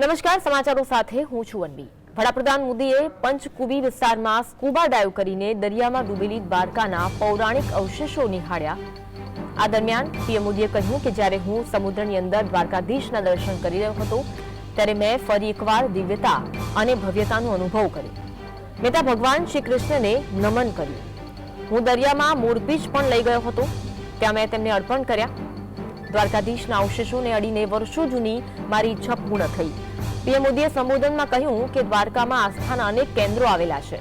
નમસ્કાર, સમાચારો સાથે હું છું અનબી. વડાપ્રધાન મોદીએ પંચકુબી વિસ્તારમાં સ્કૂબા ડાઇવ કરીને દરિયામાં ડૂબેલી દ્વારકાના પૌરાણિક અવશેષો નિહાળ્યા. આ દરમિયાન પીએમ મોદીએ કહ્યું કે જ્યારે હું સમુદ્રની અંદર દ્વારકાધીશના દર્શન કરી રહ્યો હતો, ત્યારે મેં ફરી એકવાર દિવ્યતા અને ભવ્યતાનો અનુભવ કર્યો. મેં ત્યાં ભગવાન શ્રી કૃષ્ણને નમન કર્યું. હું દરિયામાં મોરપીંછ પણ લઈ ગયો હતો. ત્યાં મેં તેમને અર્પણ કર્યા. દ્વારકાધીશના અવશેષોને અડીને વર્ષો જૂની મારી ઈચ્છા પૂર્ણ થઈ. પીએમ મોદીએ સંબોધનમાં કહ્યું કે દ્વારકામાં આસ્થાના અનેક કેન્દ્રો આવેલા છે.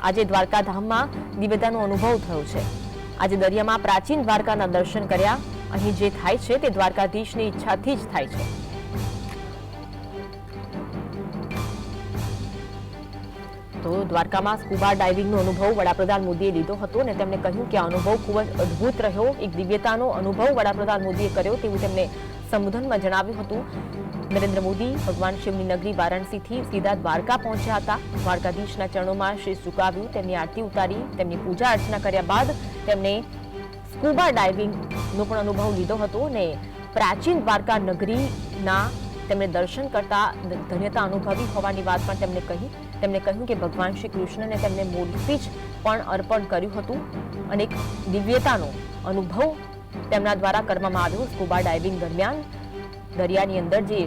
આજે દ્વારકાધામમાં દિવ્યતાનો અનુભવ થયો છે. આજે દરિયામાં પ્રાચીન દ્વારકાના દર્શન કર્યા. અહીં જે થાય છે તે દ્વારકાધીશની ઈચ્છાથી જ થાય છે. તો દ્વારકામાં સ્કુબા ડાઇવિંગનો અનુભવ વડાપ્રધાન મોદીએ લીધો હતો અને તેમણે કહ્યું કે આ અનુભવ ખૂબ જ અદ્ભુત રહ્યો. એક દિવ્યતાનો અનુભવ વડાપ્રધાન મોદીએ કર્યો તેવું તેમણે સંબોધનમાં જણાવ્યું હતું. નરેન્દ્ર મોદી ભગવાન શિવની નગરી વારાણસીથી સીધા દ્વારકા પહોંચ્યા હતા. દ્વારકાધીશના ચરણોમાં શ્રી ઝુકાવ્યું તેમની આરતી ઉતારી, તેમની પૂજા અર્ચના કર્યા બાદ તેમણે સ્કુબા ડાઇવિંગનો પણ અનુભવ લીધો હતો અને પ્રાચીન દ્વારકા નગરીના તેમણે દર્શન કરતા ધન્યતા અનુભવી હોવાની વાત પણ તેમણે કહી. તેમણે કહ્યું કે ભગવાન શ્રી કૃષ્ણને તેમને જ પણ અર્પણ કર્યું હતું. અને એક દિવ્યતાનો અનુભવ તેમના દ્વારા કરવામાં આવ્યો સ્કુબા ડાઇવિંગ દરમિયાન. દરિયાની અંદર જે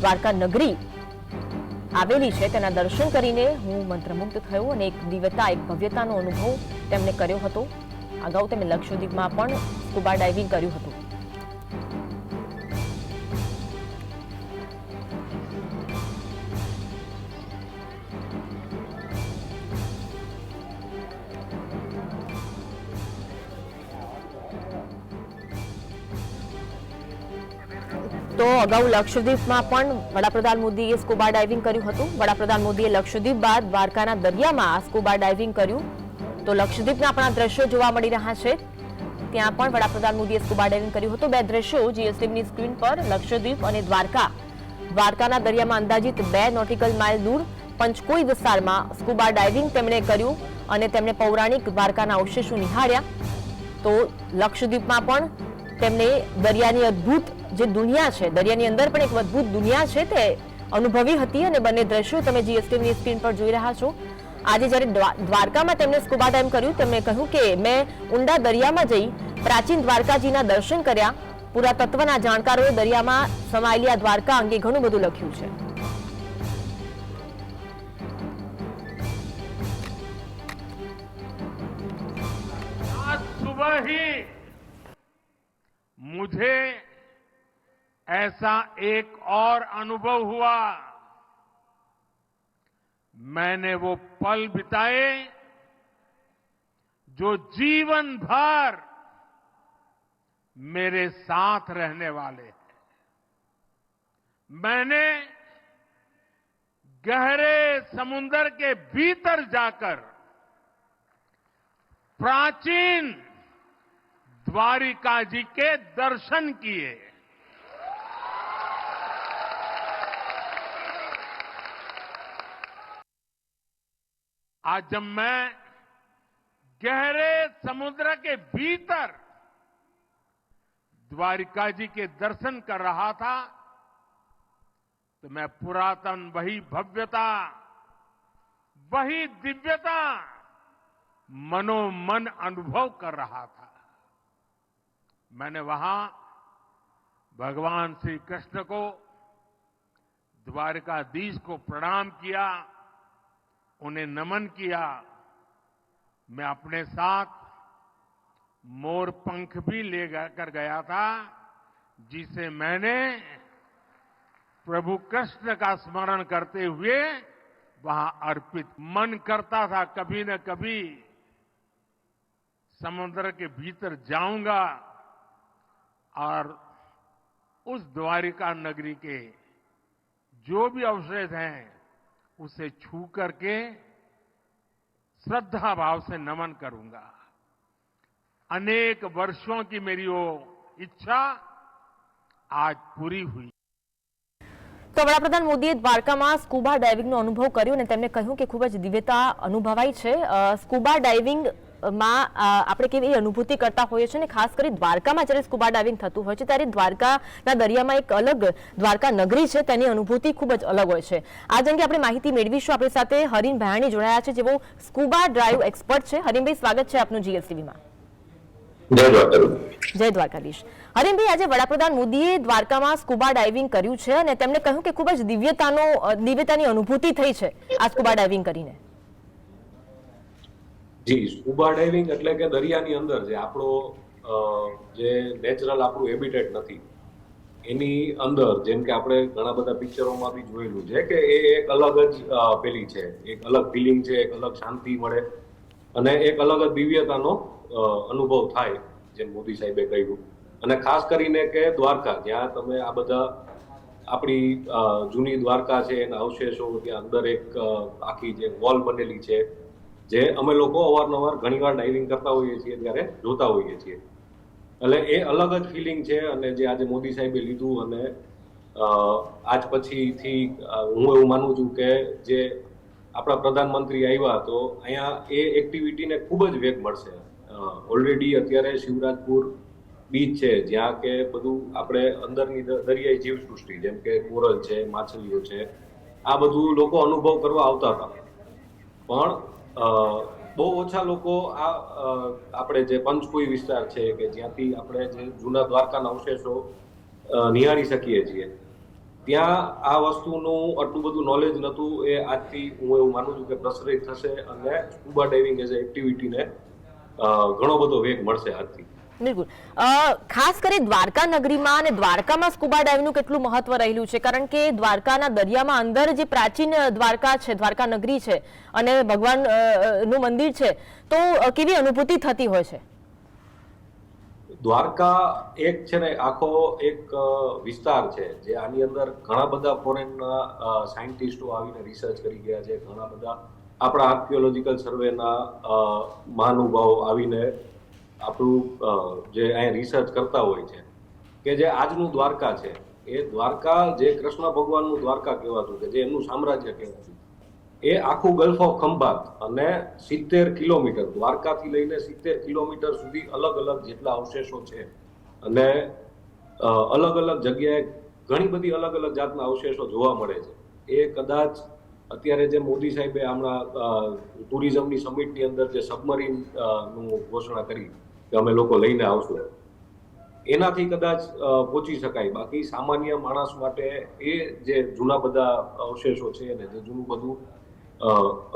દ્વારકા નગરી આવેલી છે, તેના દર્શન કરીને હું મંત્રમુગ્ધ થયો અને એક દિવ્યતા, એક ભવ્યતાનો અનુભવ તેમણે કર્યો હતો. અગાઉ તેમણે લક્ષદ્વીપમાં પણ સ્કુબા ડાઇવિંગ કર્યું હતું. તો અગાઉ લક્ષદ્વીપમાં પણ વડાપ્રધાન મોદીએ સ્કુબા ડાઇવિંગ કર્યું હતું. વડાપ્રધાન મોદીએ લક્ષદ્વીપ બાદ દ્વારકાના દરિયામાં સ્કુબા ડાઇવિંગ કર્યું. તો લક્ષદ્વીપના આપણા દ્રશ્યો જોવા મળી રહ્યા છે. ત્યાં પણ વડાપ્રધાન મોદીએ સ્કુબા ડાઇવિંગ કર્યું હતું. બે દ્રશ્યો જીએસટીવીની સ્ક્રીન પર, લક્ષદ્વીપ અને દ્વારકા. દ્વારકાના દરિયામાં અંદાજિત બે નોટિકલ માઇલ દૂર પંચકોઈ વિસ્તારમાં સ્કુબા ડાઇવિંગ તેમણે કર્યું અને તેમણે પૌરાણિક દ્વારકાના અવશેષો નિહાળ્યા. તો લક્ષદ્વીપમાં પણ તેમણે દરિયાની અદ્ભુત જે દુનિયા છે દરિયાની અંદર પણ એક અદ્ભુત દુનિયા છે તે અનુભવી હતી અને બંને દ્રશ્યો તમે જીએસટીવીની સ્ક્રીન પર જોઈ રહ્યા છો આજે જ્યારે દ્વા- દ્વારકામાં તેમણે સ્કુબા ડાઇવ કર્યું તેમણે કહ્યું કે મેં ઊંડા દરિયામાં જઈ પ્રાચીન દ્વારકાજીના દર્શન કર્યા પુરાતત્વના જાણકારોએ દરિયામાં સમાયેલી આ દ્વારકા અંગે ઘણું બધું લખ્યું છે आज सुबह ही मुझे ऐसा एक और अनुभव हुआ। मैंने वो पल बिताए जो जीवन भर मेरे साथ रहने वाले हैं। मैंने गहरे समुंदर के भीतर जाकर प्राचीन द्वारिका जी के दर्शन किए। आज जब मैं गहरे समुद्र के भीतर द्वारिका जी के दर्शन कर रहा था तो मैं पुरातन, वही भव्यता, वही दिव्यता, मनोमन अनुभव कर रहा था। मैंने वहाँ भगवान श्री कृष्ण को, द्वारकाधीश को प्रणाम किया, उन्हें नमन किया। मैं अपने साथ मोर पंख भी ले कर गया था, जिसे मैंने प्रभु कृष्ण का स्मरण करते हुए वहाँ अर्पित। मन करता था, कभी न कभी समुद्र के भीतर जाऊँगा। और उस द्वारिका नगरी के जो भी अवशेष हैं उसे छू करके श्रद्धा भाव से नमन करूंगा अनेक वर्षों की मेरी वो इच्छा आज पूरी हुई તો વડાપ્રધાન મોદીએ દ્વારકામાં સ્કુબા ડાઇવિંગનો અનુભવ કર્યો અને તેમણે કહ્યું કે ખૂબ જ દિવ્યતા અનુભવાઈ છે અ, સ્કુબા ડાઇવિંગ માં આપણે કેવી અનુભૂતિ કરતા હોઈએ છીએ અને ખાસ કરી દ્વારકામાં જ્યારે સ્કુબા ડાઇવિંગ થતું હોય છે ત્યારે દ્વારકાના દરિયામાં એક અલગ દ્વારકા નગરી છે તેની અનુભૂતિ ખૂબ જ અલગ હોય છે. આજ અંગે આપણે માહિતી મેળવીશું. આપણી સાથે હરીન ભાયાણી જોડાયા છે જેઓ સ્કુબા ડ્રાઈવ એક્સપર્ટ છે. હરીનભાઈ સ્વાગત છે આપનું જીએસટીવીમાં જય દ્વારકાધીશ. જય હરીનભાઈ આજે વડાપ્રધાન મોદીએ દ્વારકામાં સ્કુબા ડાઇવિંગ કર્યું છે અને તેમણે કહ્યું કે ખૂબ જ દિવ્યતાનો દિવ્યતાની અનુભૂતિ થઈ છે આ સ્કુબા ડાઇવિંગ કરીને. જી સ્કુબા ડાઇવિંગ એટલે કે દરિયાની અંદર જે આપણો જે નેચરલ આપણું હેબિટેટ નથી, એની અંદર જેમ કે આપણે ઘણા બધા પિક્ચરોમાં બી જોયેલું છે કે એ એક અલગ જ પેલી છે, એક અલગ ફિલિંગ છે, એક અલગ શાંતિ મળે અને એક અલગ જ દિવ્યતાનો અનુભવ થાય, જેમ મોદી સાહેબે કહ્યું. અને ખાસ કરીને કે દ્વારકા, જ્યાં તમે આ બધા આપણી જૂની દ્વારકા છે, એના અવશેષો ત્યાં અંદર એક આખી જે વોલ બનેલી છે જે અમે લોકો અવારનવાર ઘણીવાર ડાઇવિંગ કરતા હોઈએ છીએ, ત્યારે જોતા હોઈએ છીએ. એટલે એ અલગ જ ફિલિંગ છે અને જે આજે મોદી સાહેબે લીધું અને આજ પછીથી હું એવું માનું છું કે જે આપણા પ્રધાનમંત્રી આવ્યા તો અહીંયા એ એક્ટિવિટીને ખૂબ જ વેગ મળશે. ઓલરેડી અત્યારે શિવરાજપુર બીચ છે, જ્યાં કે બધું આપણે અંદરની દરિયાઈ જીવસૃષ્ટિ, જેમ કે કોરલ છે, માછલીઓ છે, આ બધું લોકો અનુભવ કરવા આવતા હતા. પણ બહુ ઓછા લોકો આ આપણે જે પંચકુઈ વિસ્તાર છે કે જ્યાંથી આપણે જે જૂના દ્વારકાના અવશેષો નિહાળી શકીએ છીએ. ત્યાં આ વસ્તુનું આટલું બધું નોલેજ નહોતું એ આજથી હું એવું માનું છું કે પ્રસરિત થશે અને સ્કૂબા ડાઇવિંગ એઝ એ એક્ટિવિટીને ઘણો બધો વેગ મળશે આજથી. બિલકુલ. ખાસ કરી દ્વારકા નગરીમાં અને દ્વારકામાં સ્કુબા ડાઇવનું કેટલું મહત્વ રહેલું છે? કારણ કે દ્વારકાના દરિયામાં અંદર જે પ્રાચીન દ્વારકા છે દ્વારકા નગરી છે અને ભગવાનનું મંદિર છે, તો કેવી અનુભૂતિ થતી હોય છે? દ્વારકા એક છે ને આખો એક વિસ્તાર છે, જે આની અંદર ઘણા બધા ફોરેનના સાયન્ટિસ્ટો આવીને રિસર્ચ કરી ગયા છે. ઘણા બધા આપણા આર્કિયોલોજીકલ સર્વેના મહાનુભાવો આવીને આપણું જે અહીંયા રિસર્ચ કરતા હોય છે, કે જે આજનું દ્વારકા છે, એ દ્વારકા જે કૃષ્ણ ભગવાનનું દ્વારકા કહેવાતું કે જે એમનું સામ્રાજ્ય કહેવાતું, એ આખું ગલ્ફ ઓફ ખંભાત અને સિત્તેર કિલોમીટર, દ્વારકાથી લઈને સિત્તેર કિલોમીટર સુધી અલગ અલગ જેટલા અવશેષો છે અને અલગ અલગ જગ્યાએ ઘણી બધી અલગ અલગ જાતના અવશેષો જોવા મળે છે. એ કદાચ અત્યારે જે મોદી સાહેબે હમણાં ટુરિઝમની સમિટની અંદર જે સબમરીનનું ઘોષણા કરી કે અમે લોકો લઈને આવશું. એનાથી કદાચ પહોંચી શકાય. બાકી સામાન્ય માણસ માટે એ જે જૂના બધા અવશેષો છે ને જે જૂનું બધું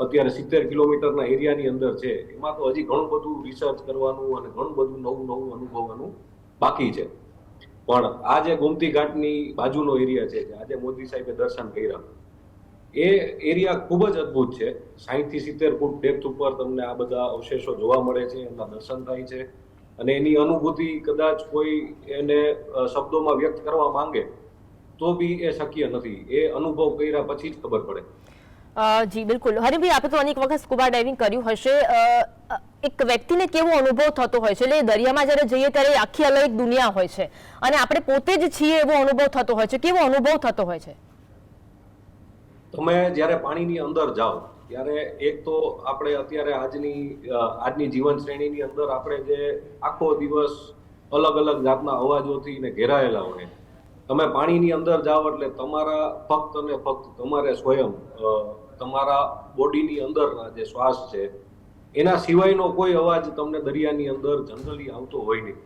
અત્યારે સિત્તેર કિલોમીટરના એરિયાની અંદર છે, એમાં તો હજી ઘણું બધું રિસર્ચ કરવાનું અને ઘણું બધું નવું નવું અનુભવવાનું બાકી છે. પણ આ જે ગોમતી ઘાટની બાજુનો એરિયા છે આજે મોદી સાહેબે દર્શન કર્યા, એ એરિયા ખૂબ જ અદ્ભુત છે. સાહીઠથી સિત્તેર ફૂટ ડેપ્થ ઉપર તમને આ બધા અવશેષો જોવા મળે છે, એમના દર્શન થાય છે. અને એની અનુભૂતિ કદાચ કોઈ એને શબ્દોમાં વ્યક્ત કરવા માંગે તો બી એ શક્ય નથી. એ અનુભવ કર્યા પછી જ ખબર પડે. જી બિલકુલ. હરિભાઈ આપણે તો અનેક વખત સ્કુબા ડાઇવિંગ કર્યું હશે. એક વ્યક્તિને કેવો અનુભવ થતો હોય છે? એટલે દરિયામાં જ્યારે જઈએ ત્યારે આખી અલગ એક દુનિયા હોય છે. અને આપણે પોતે જ છીએ એવો અનુભવ થતો હોય છે. કેવો અનુભવ થતો હોય છે? તમે જ્યારે પાણીની અંદર જાઓ ત્યારે એક તો આપણે અત્યારે આજની આજની જીવન શ્રેણીની અંદર આપણે જે આખો દિવસ અલગ અલગ જાતના અવાજોથી ને ઘેરાયેલા હોય. તમે પાણીની અંદર જાઓ એટલે તમારા ફક્ત અને ફક્ત તમારે સ્વયં તમારા બોડીની અંદરના જે શ્વાસ છે, એના સિવાયનો કોઈ અવાજ તમને દરિયાની અંદર જનરલી આવતો હોય નહીં.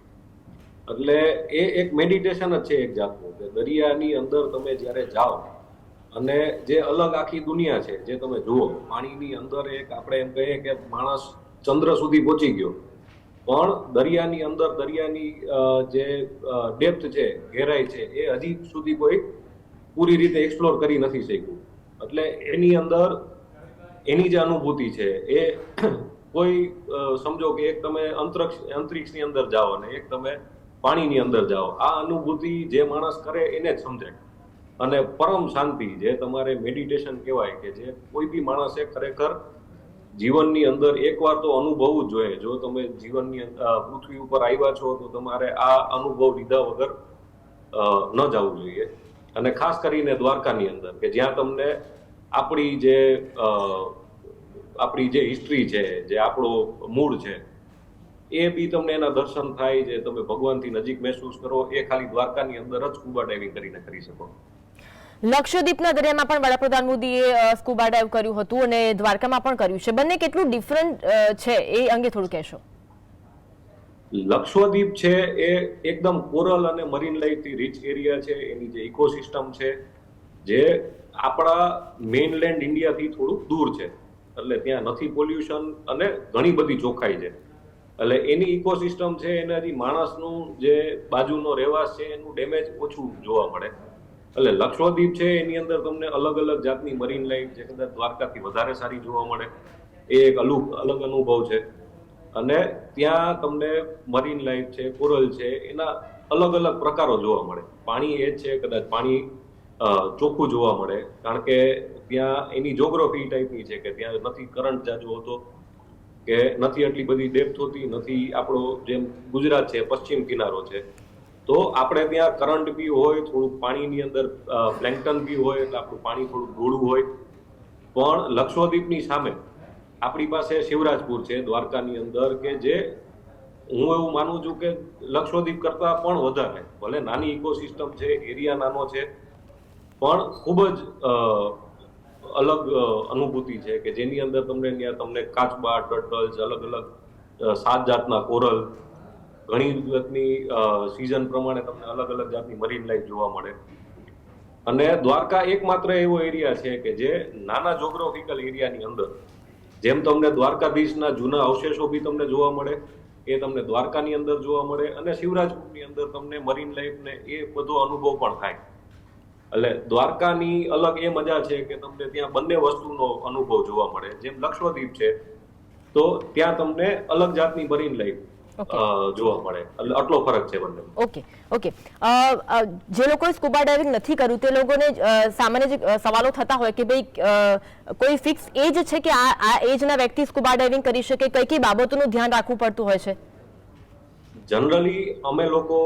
એટલે એ એક મેડિટેશન જ છે એક જાતનું, કે દરિયાની અંદર તમે જ્યારે જાઓ અને જે અલગ આખી દુનિયા છે, જે તમે જુઓ, પાણીની અંદર એક આપણે એમ કહીએ કે માણસ ચંદ્ર સુધી પહોંચી ગયો. પણ દરિયાની અંદર, દરિયાની જે ડેપ્થ છે ગહેરાઈ છે, એ હજી સુધી કોઈ પૂરી રીતે એક્સપ્લોર કરી નથી શક્યું. એટલે એની અંદર, એની જે અનુભૂતિ છે, એ કોઈ સમજો કે એક તમે અંતરિક્ષ, અંતરિક્ષની અંદર જાઓ અને એક તમે પાણીની અંદર જાઓ. આ અનુભૂતિ જે માણસ કરે એને જ સમજે અને પરમ શાંતિ જે તમારે મેડિટેશન કહેવાય કે જે કોઈ બી માણસે ખરેખર જીવનની અંદર એકવાર તો અનુભવવું જ જોઈએ. જો તમે જીવનની પૃથ્વી ઉપર આવ્યા છો તો તમારે આ અનુભવ લીધા વગર ન જવું જોઈએ. અને ખાસ કરીને દ્વારકાની અંદર કે જ્યાં તમને આપણી જે આપણી જે હિસ્ટ્રી છે, જે આપણો મૂળ છે, એ બી તમને એના દર્શન થાય જે તમે ભગવાનથી નજીક મહેસૂસ કરો, એ ખાલી દ્વારકાની અંદર જ સ્કૂબા ડાઇવિંગ કરીને કરી શકો. લક્ષદ્વીપના દરિયામાં પણ વડાપ્રધાન મોદીએ સ્કુબા ડાઇવ કર્યું હતું અને દ્વારકામાં પણ કર્યું છે. બંને કેટલું ડિફરન્ટ છે એ અંગે થોડું કહેશો. લક્ષદ્વીપ છે એ એકદમ કોરલ અને મરીન લાઈફથી રીચ એરિયા છે. એની જે ઇકોસિસ્ટમ છે, જે આપણા મેઇનલેન્ડ ઇન્ડિયાથી થોડુંક દૂર છે. એટલે ત્યાં નથી પોલ્યુશન અને ઘણી બધી ચોખ્ખાઈ છે. એટલે એની ઇકોસિસ્ટમ છે, એનાથી માણસનું જે બાજુનો રહેવાસ છે, એનું ડેમેજ ઓછું જોવા મળે. એટલે લક્ષદ્વીપ છે, એની અંદર તમને અલગ અલગ જાતની મરીન લાઈફ જે કદાચ દ્વારકાથી વધારે સારી જોવા મળે. એ એક અલગ અલગ અનુભવ છે. અને ત્યાં તમને મરીન લાઈફ છે, કોરલ છે, એના અલગ અલગ પ્રકારો જોવા મળે. પાણી એ જ છે, કદાચ પાણી ચોખ્ખું જોવા મળે. કારણ કે ત્યાં એની જોગ્રાફી ટાઈપની છે કે ત્યાં નથી કરંટ જાજો હોતો, કે નથી આટલી બધી ડેપ્થ હોતી, નથી આપણો જેમ ગુજરાત છે, પશ્ચિમ કિનારો છે. તો આપણે ત્યાં કરંટ બી હોય, થોડુંક પાણીની અંદર પ્લેન્કટન બી હોય, એટલે આપણું પાણી થોડું ગોળું હોય. પણ લક્ષદ્વીપની સામે આપણી પાસે શિવરાજપુર છે, દ્વારકાની અંદર, કે જે હું એવું માનું છું કે લક્ષદ્વીપ કરતાં પણ વધારે, ભલે નાની ઇકોસિસ્ટમ છે, એરિયા નાનો છે, પણ ખૂબ જ અલગ અનુભૂતિ છે, કે જેની અંદર તમને ત્યાં તમને કાચબા, ટર્ટલ્સ અલગ અલગ સાત જાતના કોરલ ઘણી જાતની સિઝન પ્રમાણે તમને અલગ અલગ જાતની મરીન લાઈફ જોવા મળે અને દ્વારકા એકમાત્ર એવો એરિયા છે કે જે નાના જોગ્રાફિકલ એરિયાની અંદર, જેમ તમને દ્વારકાધીશના જૂના અવશેષો બી તમને જોવા મળે, એ તમને દ્વારકાની અંદર જોવા મળે અને શિવરાજપુરની અંદર તમને મરીન લાઈફને એ બધો અનુભવ પણ થાય એટલે દ્વારકાની અલગ એ મજા છે કે તમને ત્યાં બંને વસ્તુનો અનુભવ જોવા મળે જેમ લક્ષદ્વીપ છે, તો ત્યાં તમને અલગ જાતની મરીન લાઈફ. જોવા મળે. આટલો ફરક છે બંને ઓકે ઓકે જે લોકોએ સ્કુબા ડાઇવિંગ નથી કર્યું તે લોકોને સામાન્ય જે સવાલો થતા હોય કે ભાઈ કોઈ ફિક્સ એજ છે કે આ આ એજના વ્યક્તિ સ્કુબા ડાઇવિંગ કરી શકે? કઈ કઈ બાબતોનું ધ્યાન રાખવું પડતું હોય છે? જનરલી અમે લોકો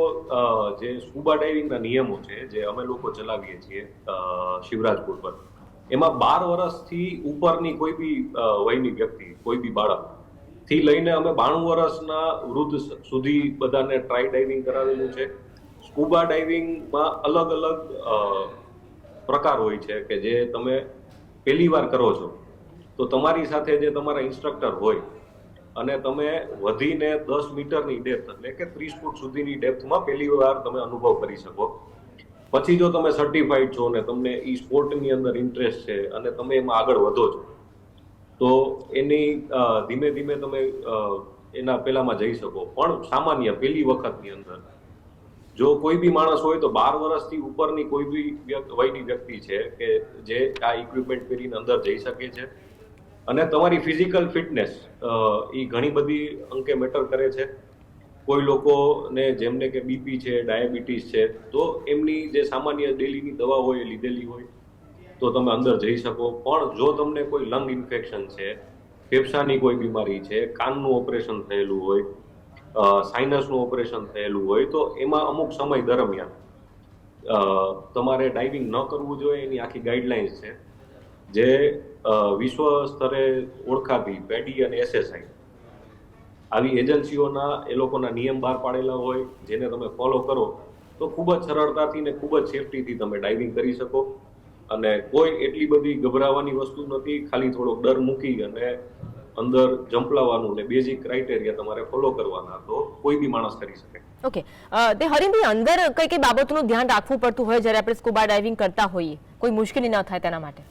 જે સ્કુબા ડાઇવિંગના નિયમો છે જે અમે લોકો ચલાવીએ છીએ શિવરાજપુર પર એમાં બાર વર્ષથી ઉપરની કોઈ બી વયની વ્યક્તિ કોઈ બી બાળક થી લઈને અમે બાણું વર્ષના વૃદ્ધ સુધી બધાને ટ્રાય ડાઇવિંગ કરાવેલું છે. સ્કુબા ડાઇવિંગમાં અલગ અલગ પ્રકાર હોય છે કે જે તમે પહેલી વાર કરો છો, તો તમારી સાથે જે તમારા ઇન્સ્ટ્રક્ટર હોય અને તમે વધીને દસ મીટરની ડેપ્થ એટલે કે ત્રીસ ફૂટ સુધીની ડેપ્થમાં પહેલી વાર તમે અનુભવ કરી શકો. પછી જો તમે સર્ટિફાઈડ છો ને તમને ઈ સ્પોર્ટની અંદર ઇન્ટરેસ્ટ છે અને તમે એમાં આગળ વધો છો તો એની ધીમે ધીમે તમે એના પેલામાં જઈ શકો. પણ સામાન્ય પહેલી વખતની અંદર, જો કોઈ બી માણસ હોય તો બાર વર્ષથી ઉપરની કોઈ બી વયની વ્યક્તિ છે કે જે આ ઇક્વિપમેન્ટ પહેરીને અંદર જઈ શકે છે. અને તમારી ફિઝિકલ ફિટનેસ એ ઘણી બધી અંકે મેટર કરે છે. કોઈ લોકોને જેમને કે બીપી છે ડાયાબિટીસ છે, તો એમની જે સામાન્ય ડેલીની દવા હોય એ લીધેલી હોય. તો તમે અંદર જઈ શકો. પણ જો તમને કોઈ લંગ ઇન્ફેક્શન છે, ફેફસાની કોઈ બીમારી છે, કાનનું ઓપરેશન થયેલું હોય સાઇનસનું ઓપરેશન થયેલું હોય, તો એમાં અમુક સમય દરમિયાન તમારે ડાઇવિંગ ન કરવું જોઈએ, એની આખી ગાઈડલાઇન્સ છે, જે વિશ્વ સ્તરે ઓળખાતી પેડી અને એસએસઆઈ આવી એજન્સીઓના, એ લોકોના નિયમ બહાર પાડેલા હોય, જેને તમે ફોલો કરો, તો ખૂબ જ સરળતાથી ને ખૂબ જ સેફટીથી તમે ડાઇવિંગ કરી શકો. અને કોઈ એટલી બધી ગભરાવાની વસ્તુ નથી ખાલી થોડો ડર મૂકી અને અંદર જંપલાવાનું ને બેઝિક ક્રાઇટેરિયા તમારે ફોલો કરવાના તો કોઈ બી માણસ કરી શકે. ઓકે તે હરીમભાઈ અંદર કઈ કઈ બાબતોનું ધ્યાન રાખવું પડતું હોય જ્યારે આપણે સ્કુબા ડાઇવિંગ કરતા હોઈએ? કોઈ મુશ્કેલી ન થાય તેના માટે.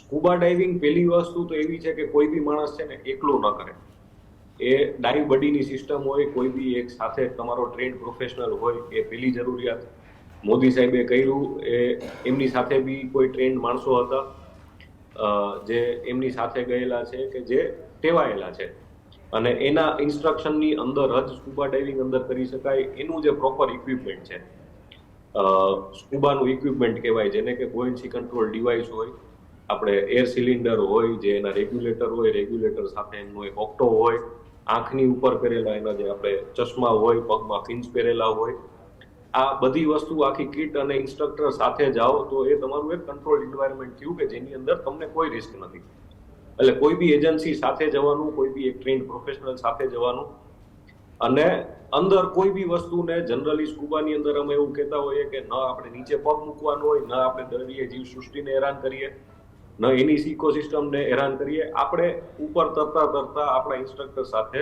સ્કુબા ડાઇવિંગ પહેલી વસ્તુ તો એવી છે કે કોઈ બી માણસ છે ને એકલો ન કરે. એ ડાઇવ બડીની સિસ્ટમ હોય કોઈ બી એક સાથે તમારો ટ્રેન્ડ પ્રોફેશનલ હોય એ પહેલી જરૂરિયાત. મોદી સાહેબે કર્યું એ, એમની સાથે બી કોઈ ટ્રેન્ડ માણસો હતા જે એમની સાથે ગયેલા છે કે જે ટેવાયેલા છે. અને એના ઇન્સ્ટ્રક્શનની અંદર જ સ્કૂબા ડાઇવિંગ અંદર કરી શકાય, એનું જે પ્રોપર ઇક્વિપમેન્ટ છે. સ્કૂબાનું ઇક્વિપમેન્ટ કહેવાય, જેને કે બોયન્સી કંટ્રોલ ડિવાઇસ હોય, આપણે એર સિલિન્ડર હોય, જે એના રેગ્યુલેટર હોય રેગ્યુલેટર સાથે એમનો એક ઓક્ટો હોય, આંખની ઉપર પહેરેલા એના જે આપણે ચશ્મા હોય, પગમાં ફિન્સ પહેરેલા હોય આ બધી વસ્તુ, આખી કીટ અને ઇન્સ્ટ્રક્ટર સાથે જાઓ તો એ તમારું એક કંટ્રોલ એન્વાયરમેન્ટ થયું કે જેની અંદર તમને કોઈ રિસ્ક નથી. એટલે કોઈ બી એજન્સી સાથે જવાનું, કોઈ બી એક ટ્રેન્ડ પ્રોફેશનલ સાથે જવાનું અને અંદર કોઈ બી વસ્તુને જનરલી સ્કૂબાની અંદર અમે એવું કહેતા હોઈએ કે ન આપણે નીચે પગ મૂકવાનો હોય, ન આપણે દરિયે જીવ સૃષ્ટિને હેરાન કરીએ, ન એની ઇકોસિસ્ટમને હેરાન કરીએ. આપણે ઉપર તરતા તરતા આપણા ઇન્સ્ટ્રક્ટર સાથે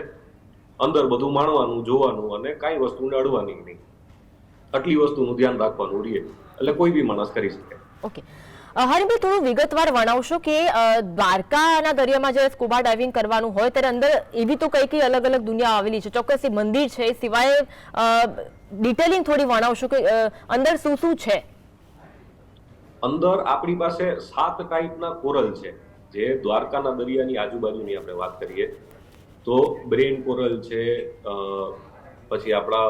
અંદર બધું માણવાનું, જોવાનું અને કાંઈ વસ્તુને અડવાની નહીં. આટલી વસ્તુનું ધ્યાન રાખવાનું રહીએ એટલે કોઈ બી માણસ કરી શકે. ઓકે. હરિભાઈ થોડું વિગતવાર વર્ણવશો કે દ્વારકાના દરિયામાં જ્યારે સ્કુબા ડાઇવિંગ કરવાનું હોય ત્યારે અંદર એવી તો કઈ કઈ અલગ અલગ દુનિયા આવેલી છે? ચોક્કસ મંદિર છે સિવાય ડિટેલિંગ થોડી વર્ણવશો કે અંદર શું શું છે? અંદર આપણી પાસે સાત ટાઈપના કોરલ છે. જે દ્વારકાના દરિયાની આજુબાજુની આપણે વાત કરીએ. તો બ્રેન કોરલ છે પછી આપણા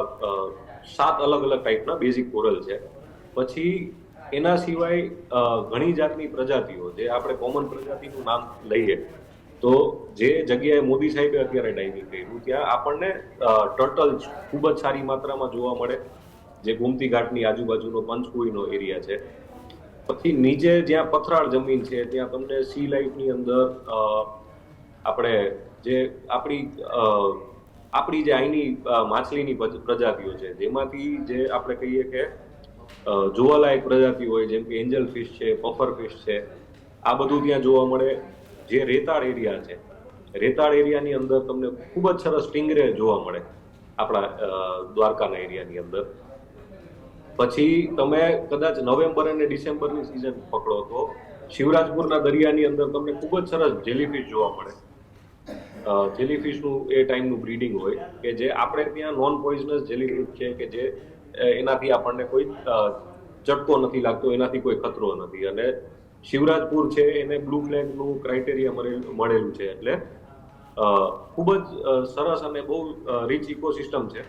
સાત અલગ અલગ ટાઈપના બેઝિક કોરલ છે. પછી એના સિવાય ઘણી જાતની પ્રજાતિઓ જે આપણે કોમન પ્રજાતિનું નામ લઈએ, તો જે જગ્યાએ મોદી સાહેબે અત્યારે ડાઇવિંગ કર્યું, ત્યાં આપણને ટર્ટલ ખૂબ જ સારી માત્રામાં જોવા મળે. જે ગોમતી ઘાટની આજુબાજુનો પંચકુઈનો એરિયા છે. પછી નીચે જ્યાં પથરાળ જમીન છે, ત્યાં તમને સી લાઈફની અંદર આપણે જે આપણી આપણી જે અહીંની માછલીની પ્રજાતિઓ છે, જેમાંથી જે આપણે કહીએ કે જોવાલાયક પ્રજાતિ હોય, જેમ કે એન્જલ ફિશ છે પફર ફિશ છે, આ બધું ત્યાં જોવા મળે. જે રેતાળ એરિયા છે, રેતાળ એરિયાની અંદર તમને ખૂબ જ સરસ સ્ટિંગરે જોવા મળે, આપણા દ્વારકાના એરિયાની અંદર. પછી તમે કદાચ નવેમ્બર અને ડિસેમ્બરની સિઝન પકડો તો, શિવરાજપુરના દરિયાની અંદર તમને ખૂબ જ સરસ જેલીફિશ જોવા મળે. જેલીફિશનું એ ટાઈમનું બ્રીડિંગ હોય કે જે આપણે ત્યાં નોન પોઈઝનસ જેલીફિશ છે કે જે એનાથી આપણને કોઈ ચટકો નથી લાગતો, એનાથી કોઈ ખતરો નથી. અને શિવરાજપુર છે, એને બ્લુ ફ્લેગનું ક્રાઇટેરિયા મળેલું છે એટલે ખૂબ જ સરસ અને બહુ રીચ ઇકોસિસ્ટમ છે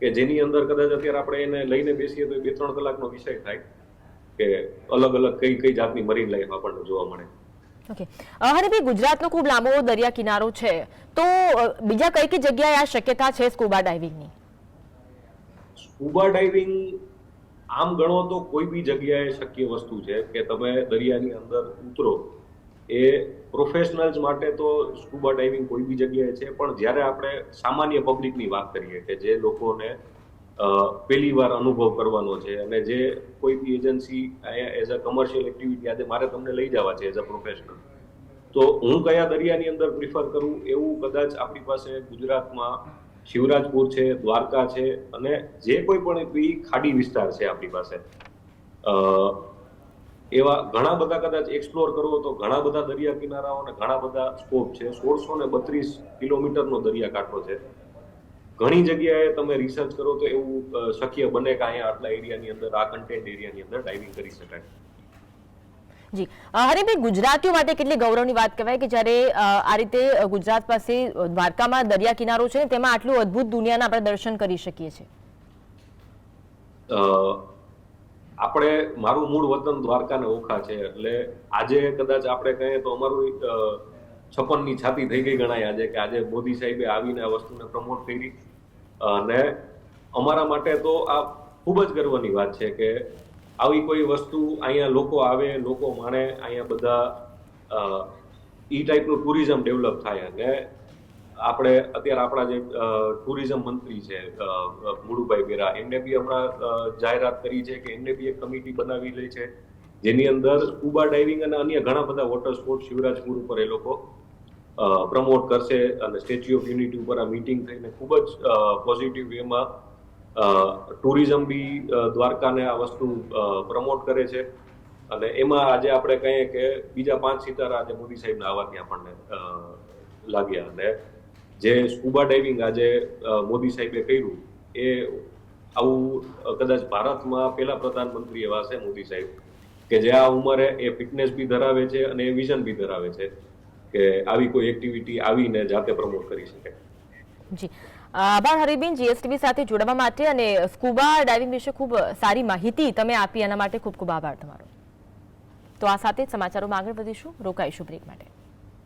કે જેની અંદર કદાચ અત્યારે આપણે એને લઈને બેસીએ તો બે ત્રણ કલાકનો વિષય થાય કે અલગ અલગ કઈ કઈ જાતની મરીન લાઈફ આપણને જોવા મળે. ઓકે હવે ભાઈ, ગુજરાતનો ખૂબ લાંબો દરિયા કિનારો છે. તો બીજા કઈ કઈ જગ્યાએ આ શક્યતા છે સ્કુબા ડાઇવિંગની? સ્કુબા ડાઇવિંગ આમ ગણો તો કોઈ બી જગ્યાએ શક્ય વસ્તુ છે કે તમે દરિયાની અંદર ઉતરો. એ પ્રોફેશનલ્સ માટે તો સ્કુબા ડાઇવિંગ કોઈ બી જગ્યાએ છે. પણ જ્યારે આપણે સામાન્ય પબ્લિકની વાત કરીએ કે જે લોકોને પહેલી વાર અનુભવ કરવાનો છે અને જે કોઈ બી એજન્સી અહીંયા એઝ અ કમર્શિયલ એક્ટિવિટી આજે મારે તમને લઈ જવા છે એઝ અ પ્રોફેશનલ તો હું કયા દરિયાની અંદર પ્રિફર કરું એવું કદાચ આપણી પાસે ગુજરાતમાં શિવરાજપુર છે, દ્વારકા છે અને જે કોઈ પણ બી ખાડી વિસ્તાર છે આપણી પાસે. એવા ઘણા બધા કદાચ એક્સપ્લોર કરવો તો ઘણા બધા દરિયા કિનારાઓ અને ઘણા બધા સ્કોપ છે. સોળસો ને બત્રીસ કિલોમીટરનો દરિયાકાંઠો છે. ઘણી જગ્યાએ તમે રિસર્ચ કરો તો એવું શક્ય બને કે અહીંયા આટલા એરિયાની અંદર આ કન્ટેન્ટ એરિયાની અંદર ડાઇવિંગ કરી શકાય. જી. હરિભાઈ ગુજરાતીઓ માટે કેટલી ગૌરવની વાત કહેવાય કે જ્યારે આ રીતે ગુજરાત પાસે દ્વારકામાં દરિયા કિનારો છે તેમાં આટલું અદ્ભુત દુનિયાના આપણે દર્શન કરી શકીએ છીએ. આપણે મારું મૂળ વતન દ્વારકા ને ઓખા છે એટલે આજે કદાચ આપણે કહીએ તો અમારું છપ્પનની છાતી થઈ ગઈ ગણાય આજે કે આજે મોદી સાહેબે આવીને આ વસ્તુને પ્રમોટ કરી. અને અમારા માટે તો આ ખૂબ જ ગર્વની વાત છે કે આવી કોઈ વસ્તુ અહીંયા લોકો આવે, લોકો માણે અહીંયા બધા ઈ ટાઈપનું ટુરિઝમ ડેવલપ થાય અને આપણે અત્યારે આપણા જે ટુરિઝમ મંત્રી છે મુળુભાઈ બેરા, એમને બી હમણાં જાહેરાત કરી છે કે એમને બી એક કમિટી બનાવી લે છે. જેની અંદર સ્કૂબા ડાઇવિંગ અને અન્ય ઘણા બધા વોટર સ્પોર્ટ શિવરાજપુર ઉપર એ લોકો પ્રમોટ કરશે અને સ્ટેચ્યુ ઓફ યુનિટી ઉપર આ મીટિંગ થઈને ખૂબ જ પોઝિટિવ વેમાં ટુરિઝમ બી દ્વારકાને આ વસ્તુ પ્રમોટ કરે છે. અને એમાં આજે આપણે કહીએ કે બીજા પાંચ સિતારા આજે મોદી સાહેબના આવવાથી આપણને લાગ્યા. અને જે સ્કુબા ડાઇવિંગ આજે મોદી સાહેબે કર્યું, એ આવું કદાચ ભારતમાં પહેલા પ્રધાનમંત્રી એવા છે મોદી સાહેબ, કે જે આ ઉંમરે એ ફિટનેસ બી ધરાવે છે અને એ વિઝન બી ધરાવે છે. કે આવી કોઈ એક્ટિવિટી આવીને જાતે પ્રમોટ કરી શકે. જી. આભાર હરિબેન જીએસટીવી સાથે જોડાવા માટે અને સ્કુબા ડાઇવિંગ વિશે ખૂબ સારી માહિતી તમે આપી, એના માટે ખૂબ ખૂબ આભાર તમારો. તો આ સાથે સમાચારોમાં આગળ વધીશું. રોકાઈશું બ્રેક માટે.